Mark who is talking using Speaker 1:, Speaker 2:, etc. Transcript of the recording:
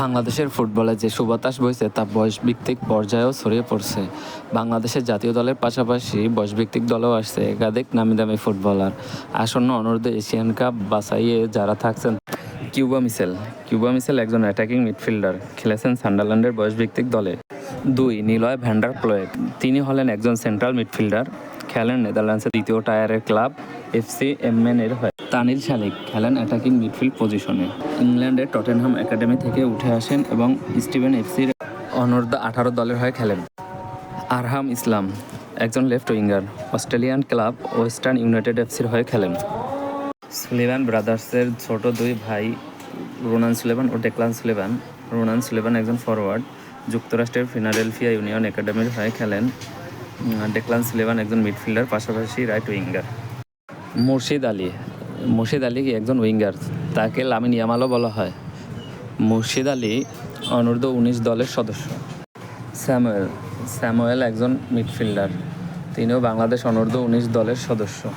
Speaker 1: বাংলাদেশের ফুটবলে যে সুবাতাস বইছে, তা বয়সভিত্তিক পর্যায়েও ছড়িয়ে পড়ছে। বাংলাদেশের জাতীয় দলের পাশাপাশি বয়সভিত্তিক দলেও আসছে, একাধিক নামি দামি ফুটবলার। আসন্ন অনূর্ধ্ব এশিয়ান কাপ বাছাইয়ে যারা থাকছেন, কিউবা মিসেল। কিউবা মিসেল একজন অ্যাটাকিং মিডফিল্ডার খেলেছেন সান্ডারল্যান্ডের বয়সভিত্তিক দলে। দুই, নিলয় ভ্যান্ডার প্লোয়েট তিনি হলেন একজন সেন্ট্রাল মিডফিল্ডার খেলেন নেদারল্যান্ডসের দ্বিতীয় টায়ারের ক্লাব এফসি এমএন এর হয়ে। তানিল শালিক খেলেন অ্যাটাকিং মিডফিল্ড পজিশনে ইংল্যান্ডের টটেনহাম একাডেমি থেকে উঠে আসেন এবং স্টিভেন এফসির অনূর্ধ্ব আঠারো দলের হয়ে খেলেন। আরহাম ইসলাম, একজন left winger Australian club Western United এফসির হয়ে খেলেন। সুলিভান ব্রাদার্সের ছোট দুই ভাই রোনান সুলেভান ও ডেকলান সুলেভান রোনান সুলেভান একজন ফরওয়ার্ড যুক্তরাষ্ট্রের ফিনাডেলফিয়া ইউনিয়ন একাডেমির হয়ে খেলেন। ডেকলান সুলেভান একজন মিডফিল্ডার পাশাপাশি রাইট উইঙ্গার মুর্শিদ আলী মুর্শিদ আলী একজন উইঙ্গার? তাকে লামিন ইয়ামালও বলা হয়। মুর্শিদ আলী অনূর্ধ্ব উনিশ দলের সদস্য। স্যামুয়েল স্যামুয়েল একজন মিডফিল্ডার। তিনিও বাংলাদেশ অনূর্ধ্ব উনিশ দলের সদস্য।